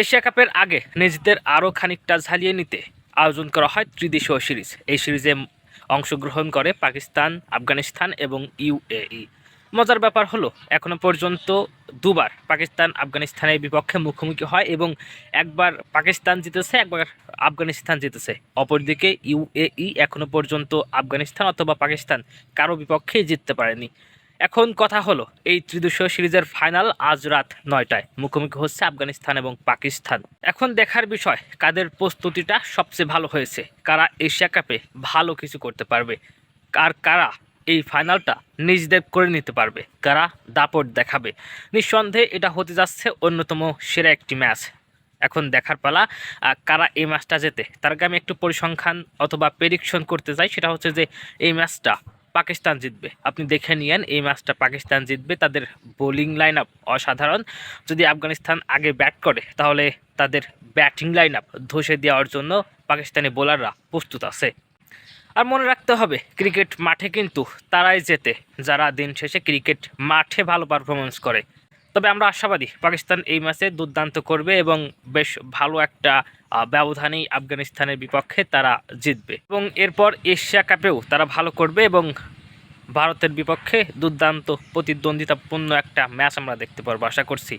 Asia কাপের আগে নিজেদের আরও খানিকটা ঝালিয়ে নিতে আয়োজন করা হয় ত্রিদেশীয় সিরিজ। এই সিরিজে অংশগ্রহণ করে পাকিস্তান, আফগানিস্তান এবং ইউএই মজার ব্যাপার হলো, এখনও পর্যন্ত দুবার পাকিস্তান আফগানিস্তানের বিপক্ষে মুখোমুখি হয় এবং একবার পাকিস্তান জিতেছে, একবার আফগানিস্তান জিতেছে। অপরদিকে ইউএই এখনও পর্যন্ত আফগানিস্তান অথবা পাকিস্তান কারও বিপক্ষেই জিততে পারেনি। এখন কথা হলো, এই ত্রিদেশীয় সিরিজের ফাইনাল আজ রাত নয়টায়। মুখোমুখি হচ্ছে আফগানিস্তান এবং পাকিস্তান। এখন দেখার বিষয়, কাদের প্রস্তুতিটা সবচেয়ে ভালো হয়েছে? কারা এশিয়া কাপে ভালো কিছু করতে পারবে? আর কারা এই ফাইনালটা নিজেদের করে নিতে পারবে? কারা দাপট দেখাবে? নিঃসন্দেহে এটা হতে যাচ্ছে অন্যতম সেরা একটি ম্যাচ। এখন দেখার পালা কারা এই ম্যাচটা জেতে? তার আগে আমি একটু পরিসংখ্যান অথবা প্রেডিকশন করতে চাই, সেটা হচ্ছে যে এই ম্যাচটা পাকিস্তান জিতবে। আপনি দেখে নিয়েন, এই ম্যাচটা পাকিস্তান জিতবে। তাদের বোলিং লাইন আপ অসাধারণ। যদি আফগানিস্তান আগে ব্যাট করে, তাহলে তাদের ব্যাটিং লাইন আপ ধসে দেওয়ার জন্য পাকিস্তানি বোলাররা প্রস্তুত আছে। আর মনে রাখতে হবে ক্রিকেট মাঠে কিন্তু তারাই যেতে যারা দিন শেষে ক্রিকেট মাঠে ভালো পারফরমেন্স করে তবে আমরা আশাবাদী পাকিস্তান এই ম্যাচে দুর্দান্ত করবে এবং বেশ ভালো একটা ব্যবধানেই আফগানিস্তানের বিপক্ষে তারা জিতবে। এবং এরপর এশিয়া কাপেও তারা ভালো করবে এবং ভারতের বিপক্ষে দুর্দান্ত প্রতিদ্বন্দ্বিতাপূর্ণ একটা ম্যাচ আমরা দেখতে পারব, আশা করছি।